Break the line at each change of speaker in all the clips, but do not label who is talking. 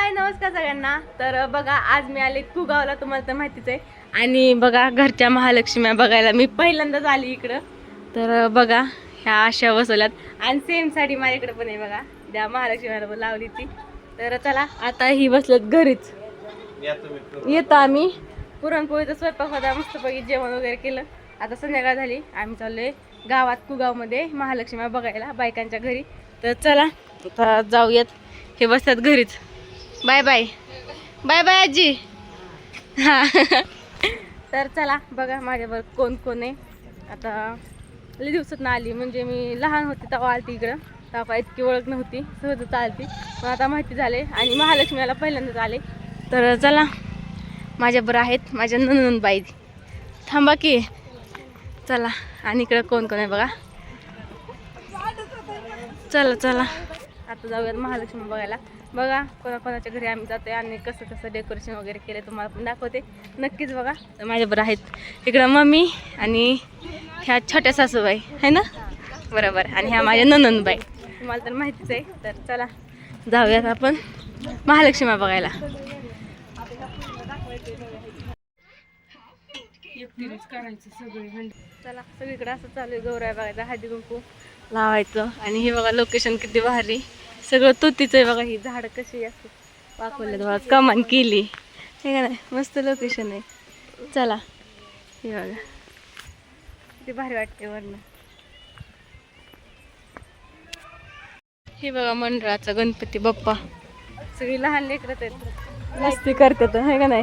हाय नमस्कार सगळ्यांना. तर बघा आज मी आले कुगावला तुम्हाला तर माहितीच आहे. आणि बघा घरच्या महालक्ष्म्या बघायला मी पहिल्यांदाच आली इकडं. तर बघा ह्या अशा बसवल्यात आणि सेम साडी माझ्याकडे पण आहे बघा. त्या महालक्ष्मीला पण लावली ती. तर चला आता ही बसल्यात घरीच. येतो आम्ही. पुरणपोळीचा स्वयंपाक होता मस्तपैकी जेवण वगैरे केलं. आता संध्याकाळ झाली. आम्ही चाललोय गावात कुगावमध्ये महालक्ष्मी बघायला बायकांच्या घरी. तर चला आता जाऊयात. हे बसतात घरीच. Bye bye. बाय बाय आजी. हां. तर चला बघा माझ्यावर कोण कोण आहे. आता लई दिवसात ना आली म्हणजे मी लहान होते तेव्हा आलती इकडं. तेव्हा इतकी ओळख नव्हती सहजच आलती. पण आता माहिती झाले आणि महालक्ष्मीला पहिल्यांदाच आले. तर चला माझ्याबरोबर आहेत माझ्या नंदनबाई थांबा की. चला आणि इकडं कोण कोण आहे बघा. चला चला. आता जाऊयात महालक्ष्मी बघायला. बघा कोणाकोणाच्या घरी आम्ही जातोय आणि कसं कसं डेकोरेशन वगैरे केलं तुम्हाला पण दाखवते. नक्कीच बघा तर माझ्याबरोबर आहेत इकडं मम्मी आणि ह्या छोट्या सासूबाई आहे ना? बरोबर आणि ह्या माझ्या ननंदबाई. तुम्हाला तर माहितीच आहे तर चला जाऊयात आपण महालक्ष्मी बघायला. करायचं सगळे चला सगळीकडे असं चालू आहे गौराय बघायचा हळदी कुंकू. लावायचं. आणि हे बघा लोकेशन किती भारी. सगळं तुतीचं आहे बघा ही झाडं कशी असते वाकवले बघा कमान केली. हे का नाही मस्त लोकेशन आहे. चला हे बघा. किती भारी वाटते वरनं. हे बघा मंडळाचा गणपती बाप्पा. सगळी लहान लेकरत आहेत. मस्ती करतात आहे का नाही?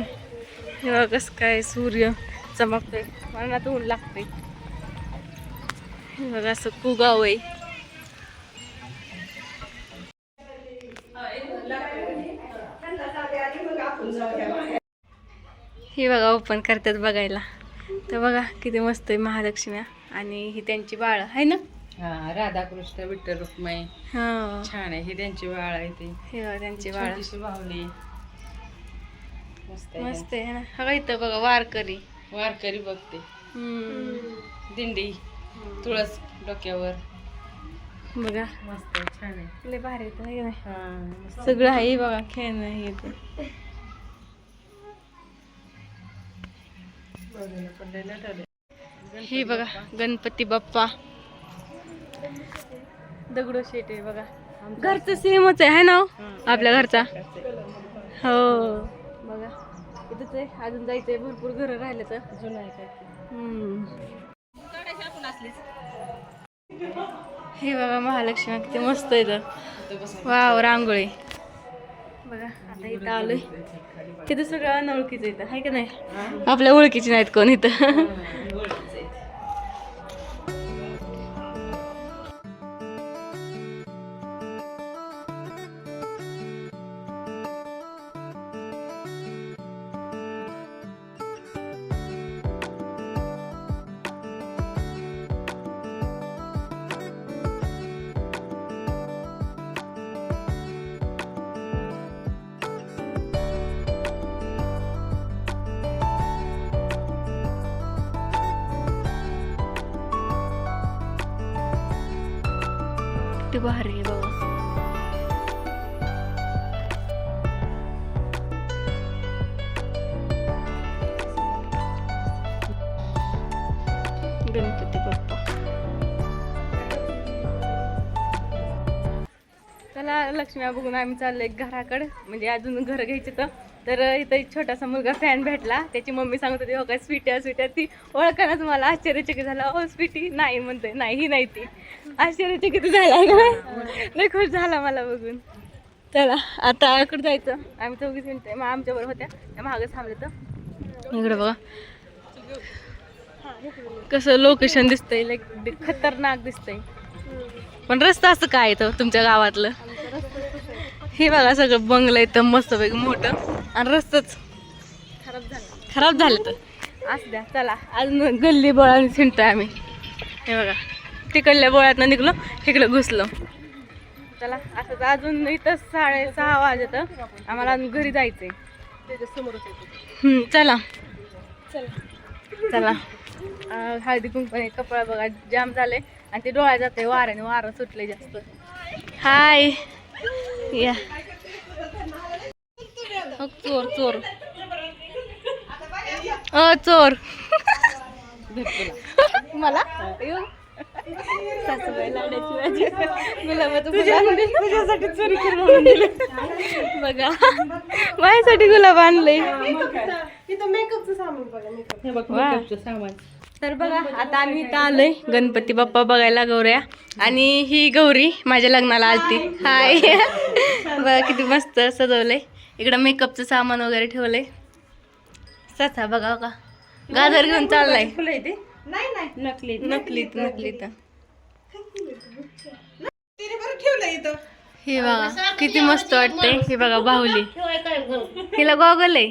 हे बघा कसं काय सूर्य चमकतोय. मनात ऊन लागते बघा असं कुगाव आहे. हे बघा ओपन करतात बघायला. तर बघा किती मस्त आहे महालक्ष्म्या आणि ही त्यांची बाळ आहे ना?
हा राधाकृष्ण विठ्ठल रुक्माई.
हा.
छान आहे ही त्यांची बाळ आहे ती.
हे त्यांची बाळ.
बाहुली. मस्त आहे
ना? बघा इथं बघा वारकरी.
वारकरी बघते. दिंडी. तुळस डोक्यावर.
बघा.
मस्त छान आहे.
लय भारी येतं, है नाही. सगळं आहे हे बघा खेळणं हे ते. हे बघा गणपती बाप्पा. दगडो शेट आहे बघा. घरचं सेमच आहे ना हो? आपल्या घरचा. हो. बघा. इथंच आहे अजून जायचंय भरपूर घरं राहिले तर
जुनं आहे काय ते.
हे बघा महालक्ष्मी किती मस्त आहे तर
इथं. बसून
वाव रांगोळी. बघा आता इथं आलोय. तिथं सगळं अनोळखीचं इथं आहे का नाही? आपल्या ओळखीची नाहीत कोण इथं. किती भारी आहे बघा गणपती बाप्पा. चला लक्ष्म्या बघून आम्ही चाललोय घराकडे. म्हणजे अजून घर घ्यायचे तर. तर इथं एक छोटासा मुलगा फॅन भेटला. त्याची मम्मी सांगत होती हो काय स्वीटी स्वीट्या ती ओळखानाच मला. आश्चर्यचकित झाला हो स्वीटी नाही म्हणते नाही ही नाही ती. आश्चर्यचकित झाला नाही खुश झाला मला बघून. चला आता इकडे जायचं. आम्ही चौघीच मिनटं मग आमच्याबरोबर होत्या. त्या मागच थांबले तर. इकडे बघा. कसं लोकेशन दिसतंय लाईक खतरनाक दिसतंय. पण रस्ता असं काय येतं तुमच्या गावातलं? हे बघा सगळं बंगलं येतं मस्तपैकी मोठं. आणि रस्ताच खराब झालं खराब झालं तर. असं द्या चला. अजून गल्ली बळाने शिंटतोय आम्ही. हे बघा. तिकडल्या बोळ्यातनं निघलो इकडं घुसलो. चला असं अजून इथं साडे सहा वाजत. आम्हाला अजून घरी जायचंय. चला. चला. हळदी कुंकू कपडा बघा जाम झाले आणि ते डोळ्या जाते वाऱ्याने वारं सुटले जास्त. हाय. या. चोर चोर. अ चोर. मला? अयो. सासूबाई गुलाबाचं.
तुझ्यासाठी चोरी करून.
बघा. माझ्यासाठी गुलाब आणलंय.
इथं मेकअपचं सामान बघा मेकअप. हे बघ
वा.
मेकअपचं सामान.
तर बघा आता आम्ही इथं आलोय. गणपती बाप्पा बघायला गौऱ्या. आणि ही गौरी माझ्या लग्नाला आलती. हाय. बघा किती मस्त सजवलंय. इकडं मेकअपचं सामान वगैरे ठेवलंय. ससा बघा का गाजर घेऊन चाललाय.
फुलं आहे ते. नाही नाही. नकली
नकलीत नकलीत.
तिने बरं ठेवलं इथं.
हे बघा किती मस्त वाटतंय. हे बघा बाहुली. हिला गॉगल आहे.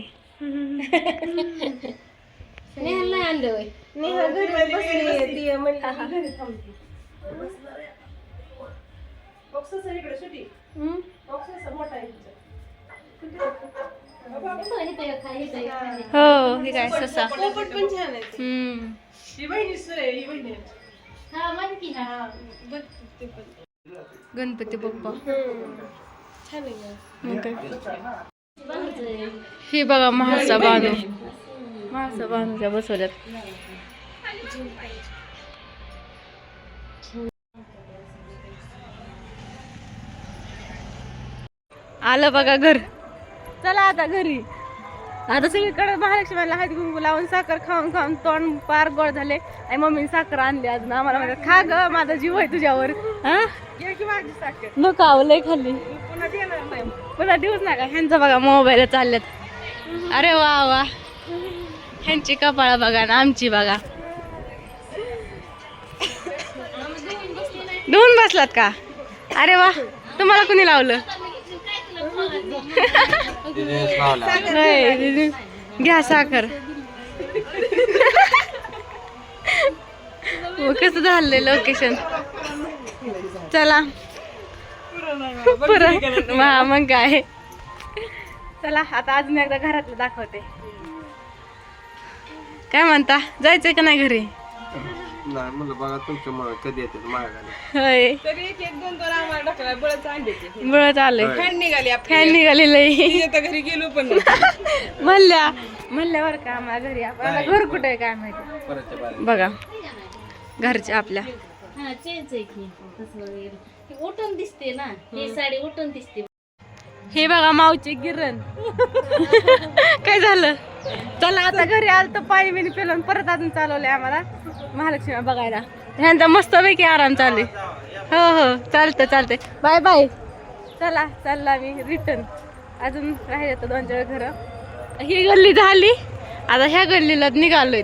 नेहा घरी बसली ती म्हणली घरी थांबते. बॉक्सच आहे इकडे सुटी.
हम्म.
बॉक्सच मोठा आहे.
हो हे काय ससा.
पोपट पण छान आहे ते.
हम्म.
ही बहिणी सुरे आहे, ही बहिणी आहे. हा, बघ ते पण.
गणपती बाप्पा.
छान आहे ना.
मग काय? हे बघा महासा बांधू महासा बांधूच्या बसवल्यात. आलं बघा घर. चला आता घरी. आता सगळीकडे महालक्ष्मीला हळदी कुंकू लावून साखर खाऊन खाऊन तोंड पार गोड झाले. आणि मम्मीने साखर आणली अजून आम्हाला म्हणतात खा ग माझा जीव आहे तुझ्यावर. हा?
की
नको आवलंय खाल्ली.
पुन्हा
देऊच नका ह्यांचं बघा मोबाईल चालल्यात अरे वा वा. ह्यांची कपाळ बघा ना आमची बघा. धुवून बसलात का? अरे वा तुम्हाला कुणी लावलं. घ्या साखर. मग कसं झालंय लोकेशन चला. पुरं हा मग काय. चला आता अजून एकदा घरातलं दाखवते. काय म्हणता? जायचंय का नाही घरी?
नाही म्हणलं बघा तुमच्या मग कधी येते माझ्याकडे
होय.
तरी एक एक दोन दोन आम्हाला टाकला बळच आणले ते
बळत आलंय.
फॅन निघाली आपली.
फॅन निघालेलं आहे.
ती आता घरी गेलो पण नाही.
म्हणल्या म्हणल्यावर का आम्हाला घरी. आपण आता घर कुठे आहे काय माहिती?
परतच्या
बघा. घरच्या आपल्या.
हा चेंज आहे की. तसं वगैरे. हे उठून दिसते ना. ही साडी उठून दिसते.
हे बघा मावचे गिरण. काय झालं? चला आता घरी आलं तर पाणी बिणी पिलं परत अजून चालवलंय आम्हाला. महालक्ष्मी बघायला. ह्यांचा मस्तपैकी आराम चालू हो हो चालतं चालतंय. Bye bye. चला चालला मी रिटर्न अजून राहिले तर दोन चार घरं. ही गल्ली झाली. आता ह्या गल्लीला निघालोय.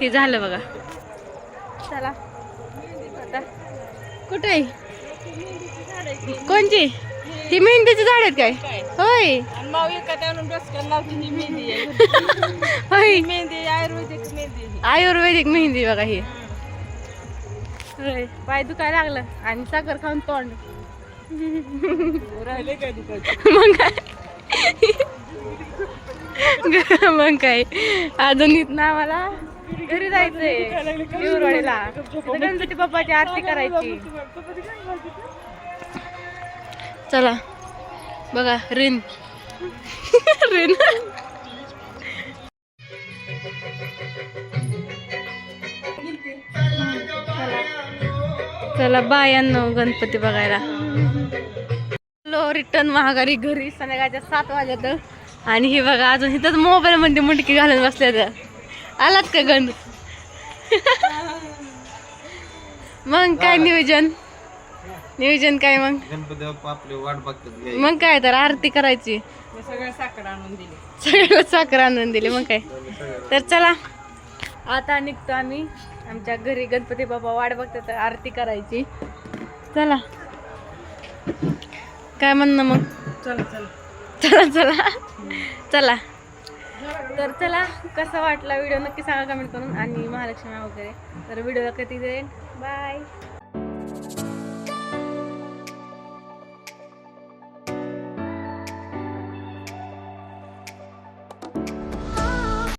हे झालं बघा. चला. आता. कुठे आहे? कोणची? ही मेहंदीची झाड आहेत काय? होय.
आणि माऊ एखाद्या आणून डोसक्याला लावते ही मेहंदी आहे.
होय.
मेहंदी आयुर्वेदिक मेहंदी आहे.
आयुर्वेदिक मेहंदी बघा ही. होय. पाय दुखायला लागलं आणि साखर खाऊन तोंड.
राहिले काय दुखायचं?
मग काय? मग काय? अजून इथनं आम्हाला घरी जायचंय. शिवरवाडीला तिथं गणपती बाप्पाची आरती करायची. चला. बघा रिन. रिन. चला बायांनो गणपती बघायला. लो रिटर्न महागारी घरी. संध्याकाळच्या सात वाजत. आणि हे बघा अजून इथंच मोबाईल मध्ये मुंडकी घालून बसल्या तर आलात का गण? मग काय नियोजन? नियोजन काय मग?
गणपती बाप्पा आपली वाट बघतात.
मग काय तर आरती करायची.
मी सगळं साखर आणून दिली.
सगळ्याला साखर आणून दिली मग काय? तर चला. आता निघतो आम्ही. आमच्या घरी गणपती बाबा वाट बघतात तर आरती करायची. चला. काय म्हणणं मग?
चला चला.
चला चला. चला. तर चला कसा वाटला व्हिडिओ नक्की सांगा कमेंट करून. आणि महालक्ष्मी वगैरे. तर व्हिडिओला कधी देईन? बाय